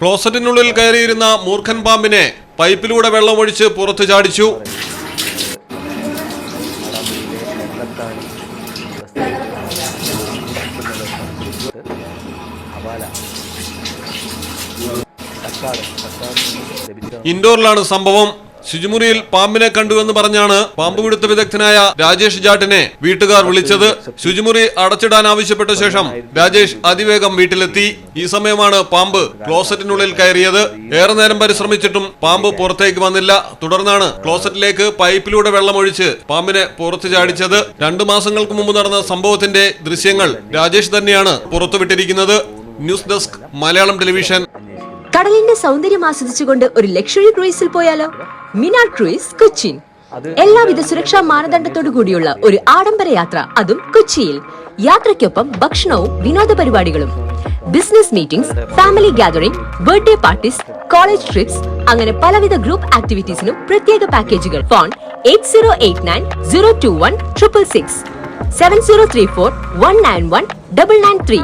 ക്ലോസറ്റിനുള്ളിൽ കയറിയിരുന്ന മൂർഖൻ പാമ്പിനെ പൈപ്പിലൂടെ വെള്ളമൊഴിച്ച് പുറത്തു ചാടിച്ചു. ഇൻഡോറിലാണ് സംഭവം. ശുചിമുറിയിൽ പാമ്പിനെ കണ്ടുവെന്ന് പറഞ്ഞാണ് പാമ്പ് പിടുത്ത വിദഗ്ധനായ രാജേഷ് ജാട്ടിനെ വീട്ടുകാർ വിളിച്ചത്. ശുചിമുറി അടച്ചിടാൻ ആവശ്യപ്പെട്ട ശേഷം രാജേഷ് അതിവേഗം വീട്ടിലെത്തി. ഈ സമയമാണ് പാമ്പ് ക്ലോസറ്റിനുള്ളിൽ കയറിയത്. ഏറെ നേരം പരിശ്രമിച്ചിട്ടും പാമ്പ് പുറത്തേക്ക് വന്നില്ല. തുടർന്നാണ് ക്ലോസറ്റിലേക്ക് പൈപ്പിലൂടെ വെള്ളമൊഴിച്ച് പാമ്പിനെ പുറത്തു ചാടിച്ചത്. രണ്ടു മാസങ്ങൾക്ക് മുമ്പ് നടന്ന സംഭവത്തിന്റെ ദൃശ്യങ്ങൾ രാജേഷ് തന്നെയാണ് പുറത്തുവിട്ടിരിക്കുന്നത്. News desk Malayalam television. കടലിന്റെ സൗന്ദര്യം ആസ്വദിച്ചുകൊണ്ട് ഒരു ലക്ഷറി ക്രൂയിസിൽ പോയാലോ? മിനാർ ക്രൂയിസ് കൊച്ചിൻ എല്ലാവിധ സുരക്ഷാ മാനദണ്ഡത്തോടു കൂടിയുള്ള ഒരു ആഡംബര യാത്ര അതും കൊച്ചിയിൽ. യാത്രയ്ക്കൊപ്പം ഭക്ഷണവും വിനോദ പരിപാടികളും business meetings family gathering birthday parties college trips അങ്ങനെ പലവിധ ഗ്രൂപ്പ് ആക്ടിവിറ്റീസിനും പ്രത്യേക പാക്കേജുകൾ phone eight zero eight nine zero two one triple six seven zero three four one nine one double nine three